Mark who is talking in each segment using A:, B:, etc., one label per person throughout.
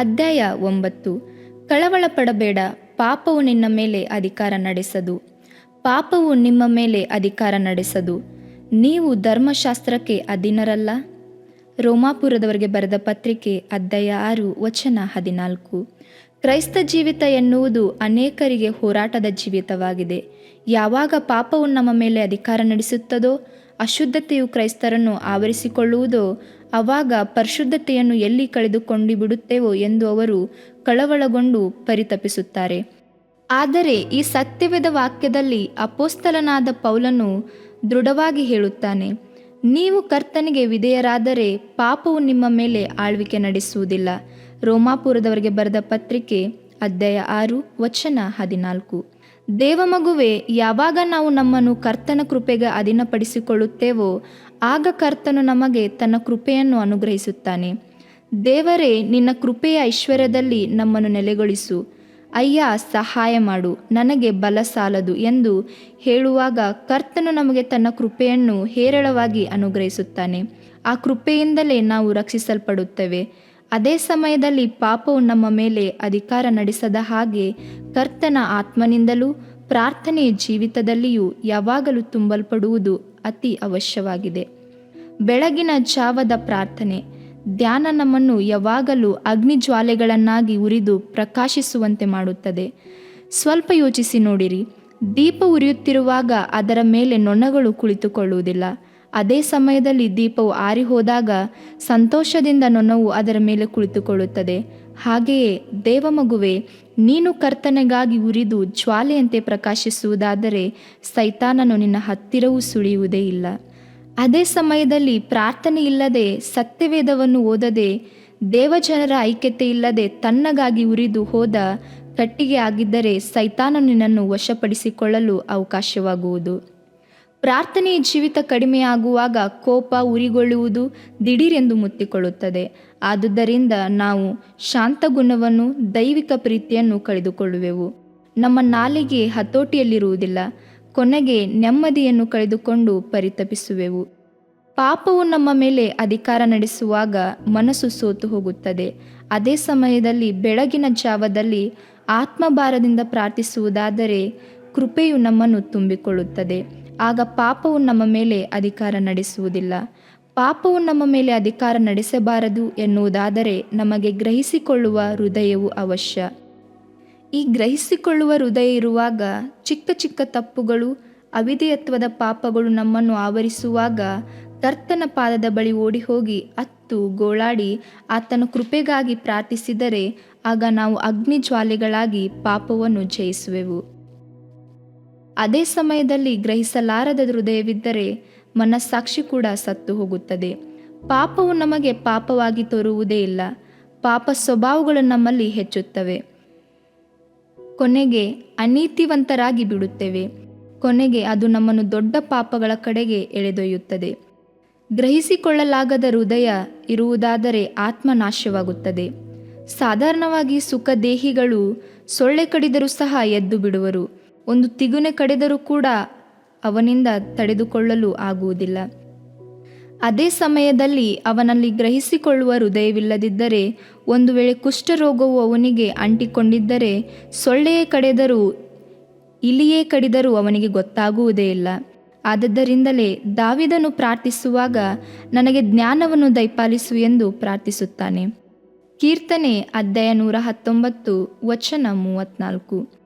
A: ಅಧ್ಯಾಯ ಒಂಬತ್ತು. ಕಳವಳ ಪಡಬೇಡ ಪಾಪವು ನಿನ್ನ ಮೇಲೆ ಅಧಿಕಾರ ನಡೆಸದು. ಪಾಪವು ನಿಮ್ಮ ಮೇಲೆ ಅಧಿಕಾರ ನಡೆಸದು. ನೀವು ಧರ್ಮಶಾಸ್ತ್ರಕ್ಕೆ ಅಧೀನರಲ್ಲ? ರೋಮಾಪುರದವರಿಗೆ ಬರೆದ ಪತ್ರಿಕೆ, ಅಧ್ಯಾಯ ಆರು, ವಚನ ಹದಿನಾಲ್ಕು. ಕ್ರೈಸ್ತ ಜೀವಿತ ಎನ್ನುವುದು ಅನೇಕರಿಗೆ ಹೋರಾಟದ ಜೀವಿತವಾಗಿದೆ. ಯಾವಾಗ ಪಾಪವು ನಮ್ಮ ಮೇಲೆ ಅಧಿಕಾರ ನಡೆಸುತ್ತದೋ, ಅಶುದ್ಧತೆಯು ಕ್ರೈಸ್ತರನ್ನು ಆವರಿಸಿಕೊಳ್ಳುವುದೋ ಆವಾಗ ಪರಿಶುದ್ಧತೆಯನ್ನು ಎಲ್ಲಿ ಕಳೆದುಕೊಂಡು ಬಿಡುತ್ತೇವೋ ಎಂದು ಅವರು ಕಳವಳಗೊಂಡು ಪರಿತಪಿಸುತ್ತಾರೆ. ಆದರೆ ಈ ಸತ್ಯವೇದ ವಾಕ್ಯದಲ್ಲಿ ಅಪೋಸ್ತಲನಾದ ಪೌಲನು ದೃಢವಾಗಿ ಹೇಳುತ್ತಾನೆ, ನೀವು ಕರ್ತನಿಗೆ ವಿಧೇಯರಾದರೆ ಪಾಪವು ನಿಮ್ಮ ಮೇಲೆ ಆಳ್ವಿಕೆ ನಡೆಸುವುದಿಲ್ಲ. ರೋಮಾಪುರದವರಿಗೆ ಬರೆದ ಪತ್ರಿಕೆ, ಅಧ್ಯಾಯ ಆರು, ವಚನ ಹದಿನಾಲ್ಕು. ದೇವಮಗುವೆ, ಯಾವಾಗ ನಾವು ನಮ್ಮನ್ನು ಕರ್ತನ ಕೃಪೆಗೆ ಅಧೀನಪಡಿಸಿಕೊಳ್ಳುತ್ತೇವೋ ಆಗ ಕರ್ತನು ನಮಗೆ ತನ್ನ ಕೃಪೆಯನ್ನು ಅನುಗ್ರಹಿಸುತ್ತಾನೆ. ದೇವರೇ, ನಿನ್ನ ಕೃಪೆಯ ಐಶ್ವರ್ಯದಲ್ಲಿ ನಮ್ಮನ್ನು ನೆಲೆಗೊಳಿಸು. ಅಯ್ಯ, ಸಹಾಯ ಮಾಡು. ನನಗೆ ಬಲ ಸಾಲದು ಎಂದು ಹೇಳುವಾಗ ಕರ್ತನು ನಮಗೆ ತನ್ನ ಕೃಪೆಯನ್ನು ಹೇರಳವಾಗಿ ಅನುಗ್ರಹಿಸುತ್ತಾನೆ. ಆ ಕೃಪೆಯಿಂದಲೇ ನಾವು ರಕ್ಷಿಸಲ್ಪಡುತ್ತೇವೆ. ಅದೇ ಸಮಯದಲ್ಲಿ ಪಾಪವು ನಮ್ಮ ಮೇಲೆ ಅಧಿಕಾರ ನಡೆಸದ ಹಾಗೆ ಕರ್ತನ ಆತ್ಮನಿಂದಲೂ ಪ್ರಾರ್ಥನೆಯ ಜೀವಿತದಲ್ಲಿಯೂ ಯಾವಾಗಲೂ ತುಂಬಲ್ಪಡುವುದು ಅತಿ ಅವಶ್ಯವಾಗಿದೆ. ಬೆಳಗಿನ ಜಾವದ ಪ್ರಾರ್ಥನೆ, ಧ್ಯಾನ ನಮ್ಮನ್ನು ಯಾವಾಗಲೂ ಅಗ್ನಿಜ್ವಾಲೆಗಳನ್ನಾಗಿ ಉರಿದು ಪ್ರಕಾಶಿಸುವಂತೆ ಮಾಡುತ್ತದೆ. ಸ್ವಲ್ಪ ಯೋಚಿಸಿ ನೋಡಿರಿ, ದೀಪ ಉರಿಯುತ್ತಿರುವಾಗ ಅದರ ಮೇಲೆ ನೊಣಗಳು ಕುಳಿತುಕೊಳ್ಳುವುದಿಲ್ಲ. ಅದೇ ಸಮಯದಲ್ಲಿ ದೀಪವು ಆರಿ ಹೋದಾಗ ಸಂತೋಷದಿಂದ ನೊಣವು ಅದರ ಮೇಲೆ ಕುಳಿತುಕೊಳ್ಳುತ್ತದೆ. ಹಾಗೆಯೇ ದೇವಮಗುವೆ ನೀನು ಕರ್ತನೆಗಾಗಿ ಉರಿದು ಜ್ವಾಲೆಯಂತೆ ಪ್ರಕಾಶಿಸುವುದಾದರೆ ಸೈತಾನನು ನಿನ್ನ ಹತ್ತಿರವೂ ಸುಳಿಯುವುದೇ ಇಲ್ಲ. ಅದೇ ಸಮಯದಲ್ಲಿ ಪ್ರಾರ್ಥನೆ ಇಲ್ಲದೆ ಸತ್ಯವೇದವನ್ನು ಓದದೆ ದೇವಜನರ ಐಕ್ಯತೆ ಇಲ್ಲದೆ ತನ್ನಗಾಗಿ ಉರಿದು ಹೋದ ಕಟ್ಟಿಗೆ ಆಗಿದ್ದರೆ ಸೈತಾನನು ನಿನ್ನನ್ನು ವಶಪಡಿಸಿಕೊಳ್ಳಲು ಅವಕಾಶವಾಗುವುದು. ಪ್ರಾರ್ಥನೆಯ ಜೀವಿತ ಕಡಿಮೆಯಾಗುವಾಗ ಕೋಪ ಉರಿಗೊಳ್ಳುವುದು ದಿಢೀರೆಂದು ಮುತ್ತಿಕೊಳ್ಳುತ್ತದೆ. ಆದುದರಿಂದ ನಾವು ಶಾಂತ ಗುಣವನ್ನು ದೈವಿಕ ಪ್ರೀತಿಯನ್ನು ಕಳೆದುಕೊಳ್ಳುವೆವು. ನಮ್ಮ ನಾಲಿಗೆ ಹತೋಟಿಯಲ್ಲಿರುವುದಿಲ್ಲ. ಕೊನೆಗೆ ನೆಮ್ಮದಿಯನ್ನು ಕಳೆದುಕೊಂಡು ಪರಿತಪಿಸುವೆವು. ಪಾಪವು ನಮ್ಮ ಮೇಲೆ ಅಧಿಕಾರ ನಡೆಸುವಾಗ ಮನಸ್ಸು ಸೋತು ಹೋಗುತ್ತದೆ. ಅದೇ ಸಮಯದಲ್ಲಿ ಬೆಳಗಿನ ಜಾವದಲ್ಲಿ ಆತ್ಮಭಾರದಿಂದ ಪ್ರಾರ್ಥಿಸುವುದಾದರೆ ಕೃಪೆಯು ನಮ್ಮನ್ನು ತುಂಬಿಕೊಳ್ಳುತ್ತದೆ. ಆಗ ಪಾಪವು ನಮ್ಮ ಮೇಲೆ ಅಧಿಕಾರ ನಡೆಸುವುದಿಲ್ಲ. ಪಾಪವು ನಮ್ಮ ಮೇಲೆ ಅಧಿಕಾರ ನಡೆಸಬಾರದು ಎನ್ನುವುದಾದರೆ ನಮಗೆ ಗ್ರಹಿಸಿಕೊಳ್ಳುವ ಹೃದಯವು ಅವಶ್ಯ. ಈ ಗ್ರಹಿಸಿಕೊಳ್ಳುವ ಹೃದಯ ಇರುವಾಗ ಚಿಕ್ಕ ಚಿಕ್ಕ ತಪ್ಪುಗಳು, ಅವಿಧೇಯತ್ವದ ಪಾಪಗಳು ನಮ್ಮನ್ನು ಆವರಿಸುವಾಗ ಕರ್ತನ ಪಾದದ ಬಳಿ ಓಡಿ ಹೋಗಿ ಅತ್ತು ಗೋಳಾಡಿ ಆತನ ಕೃಪೆಗಾಗಿ ಪ್ರಾರ್ಥಿಸಿದರೆ ಆಗ ನಾವು ಅಗ್ನಿ ಜ್ವಾಲೆಗಳಾಗಿ ಪಾಪವನ್ನು ಜಯಿಸುವೆವು. ಅದೇ ಸಮಯದಲ್ಲಿ ಗ್ರಹಿಸಲಾರದ ಹೃದಯವಿದ್ದರೆ ಮನಸ್ಸಾಕ್ಷಿ ಕೂಡ ಸತ್ತು ಹೋಗುತ್ತದೆ. ಪಾಪವು ನಮಗೆ ಪಾಪವಾಗಿ ತೋರುವುದೇ ಇಲ್ಲ. ಪಾಪ ಸ್ವಭಾವಗಳು ನಮ್ಮಲ್ಲಿ ಹೆಚ್ಚುತ್ತವೆ. ಕೊನೆಗೆ ಅನೀತಿವಂತರಾಗಿ ಬಿಡುತ್ತೇವೆ. ಕೊನೆಗೆ ಅದು ನಮ್ಮನ್ನು ದೊಡ್ಡ ಪಾಪಗಳ ಕಡೆಗೆ ಎಳೆದೊಯ್ಯುತ್ತದೆ. ಗ್ರಹಿಸಿಕೊಳ್ಳಲಾಗದ ಹೃದಯ ಇರುವುದಾದರೆ ಆತ್ಮ ನಾಶವಾಗುತ್ತದೆ. ಸಾಧಾರಣವಾಗಿ ಸುಖ ದೇಹಿಗಳು ಸೊಳ್ಳೆ ಕಡಿದರೂ ಸಹ ಎದ್ದು ಬಿಡುವರು. ಒಂದು ತಿಗುನೆ ಕಡಿದರೂ ಕೂಡ ಅವನಿಂದ ತಡೆದುಕೊಳ್ಳಲು ಆಗುವುದಿಲ್ಲ. ಅದೇ ಸಮಯದಲ್ಲಿ ಅವನಲ್ಲಿ ಗ್ರಹಿಸಿಕೊಳ್ಳುವ ಹೃದಯವಿಲ್ಲದಿದ್ದರೆ, ಒಂದು ವೇಳೆ ಕುಷ್ಠರೋಗವು ಅವನಿಗೆ ಅಂಟಿಕೊಂಡಿದ್ದರೆ, ಸೊಳ್ಳೆಯೇ ಕಡೆದರೂ, ಇಲಿಯೇ ಕಡಿದರೂ ಅವನಿಗೆ ಗೊತ್ತಾಗುವುದೇ ಇಲ್ಲ. ಆದ್ದರಿಂದಲೇ ದಾವಿದನು ಪ್ರಾರ್ಥಿಸುವಾಗ, ನನಗೆ ಜ್ಞಾನವನ್ನು ದಯಪಾಲಿಸು ಎಂದು ಪ್ರಾರ್ಥಿಸುತ್ತಾನೆ. ಕೀರ್ತನೆ ಅಧ್ಯಾಯ ನೂರ ಹತ್ತೊಂಬತ್ತು, ವಚನ ಮೂವತ್ನಾಲ್ಕು.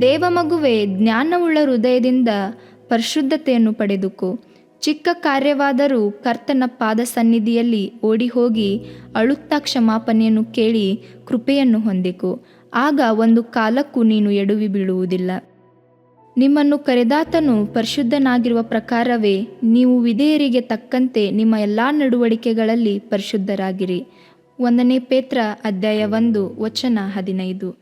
A: ದೇವಮಗುವೆ ಜ್ಞಾನವುಳ್ಳ ಹೃದಯದಿಂದ ಪರಿಶುದ್ಧತೆಯನ್ನು ಪಡೆದುಕು. ಚಿಕ್ಕ ಕಾರ್ಯವಾದರೂ ಕರ್ತನ ಪಾದ ಸನ್ನಿಧಿಯಲ್ಲಿ ಓಡಿ ಹೋಗಿ ಅಳುತ್ತಾ ಕ್ಷಮಾಪಣೆಯನ್ನು ಕೇಳಿ ಕೃಪೆಯನ್ನು ಹೊಂದಿಕು. ಆಗ ಒಂದು ಕಾಲಕ್ಕೂ ನೀನು ಎಡುವಿ ಬೀಳುವುದಿಲ್ಲ. ನಿಮ್ಮನ್ನು ಕರೆದಾತನು ಪರಿಶುದ್ಧನಾಗಿರುವ ಪ್ರಕಾರವೇ ನೀವು ವಿಧೇಯರಿಗೆ ತಕ್ಕಂತೆ ನಿಮ್ಮ ಎಲ್ಲ ನಡವಳಿಕೆಗಳಲ್ಲಿ ಪರಿಶುದ್ಧರಾಗಿರಿ. ಒಂದನೇ ಪೇತ್ರ ಅಧ್ಯಾಯ ಒಂದು, ವಚನ ಹದಿನೈದು.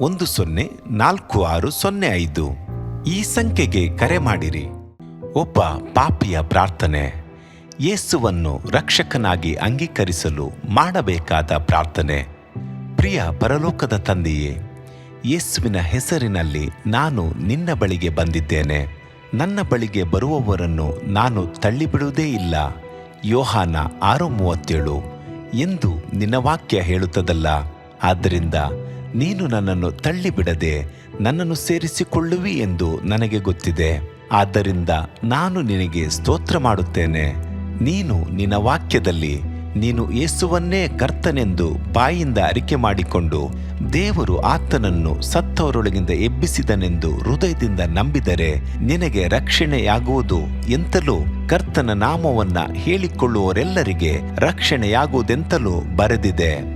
B: ಒಂದು ಸೊನ್ನೆ ನಾಲ್ಕು ಆರು ಸೊನ್ನೆ ಐದು. ಈ ಸಂಖ್ಯೆಗೆ ಕರೆ ಮಾಡಿರಿ. ಒಬ್ಬ ಪಾಪಿಯ ಪ್ರಾರ್ಥನೆ. ಯೇಸುವನ್ನು ರಕ್ಷಕನಾಗಿ ಅಂಗೀಕರಿಸಲು ಮಾಡಬೇಕಾದ ಪ್ರಾರ್ಥನೆ. ಪ್ರಿಯ ಪರಲೋಕದ ತಂದೆಯೇ, ಯೇಸುವಿನ ಹೆಸರಿನಲ್ಲಿ ನಾನು ನಿನ್ನ ಬಳಿಗೆ ಬಂದಿದ್ದೇನೆ. ನನ್ನ ಬಳಿಗೆ ಬರುವವರನ್ನು ನಾನು ತಳ್ಳಿಬಿಡುವುದೇ ಇಲ್ಲ. ಯೋಹಾನ ಆರು ಮೂವತ್ತೇಳು. ಎಂದು ನಿನ್ನ ವಾಕ್ಯ ಹೇಳುತ್ತದಲ್ಲ. ಆದ್ದರಿಂದ ನೀನು ನನ್ನನ್ನು ತಳ್ಳಿಬಿಡದೆ ನನ್ನನ್ನು ಸೇರಿಸಿಕೊಳ್ಳುವಿ ಎಂದು ನನಗೆ ಗೊತ್ತಿದೆ. ಆದ್ದರಿಂದ ನಾನು ನಿನಗೆ ಸ್ತೋತ್ರ ಮಾಡುತ್ತೇನೆ. ನೀನು ನಿನ್ನ ವಾಕ್ಯದಲ್ಲಿ ನೀನು ಯೇಸುವನ್ನೇ ಕರ್ತನೆಂದು ಬಾಯಿಂದ ಅರಿಕೆ ಮಾಡಿಕೊಂಡು ದೇವರು ಆತನನ್ನು ಸತ್ತವರೊಳಗಿಂದ ಎಬ್ಬಿಸಿದನೆಂದು ಹೃದಯದಿಂದ ನಂಬಿದರೆ ನಿನಗೆ ರಕ್ಷಣೆಯಾಗುವುದು ಎಂತಲೂ ಕರ್ತನ ನಾಮವನ್ನ ಹೇಳಿಕೊಳ್ಳುವವರೆಲ್ಲರಿಗೆ ರಕ್ಷಣೆಯಾಗುವುದೆಂತಲೂ ಬರೆದಿದೆ.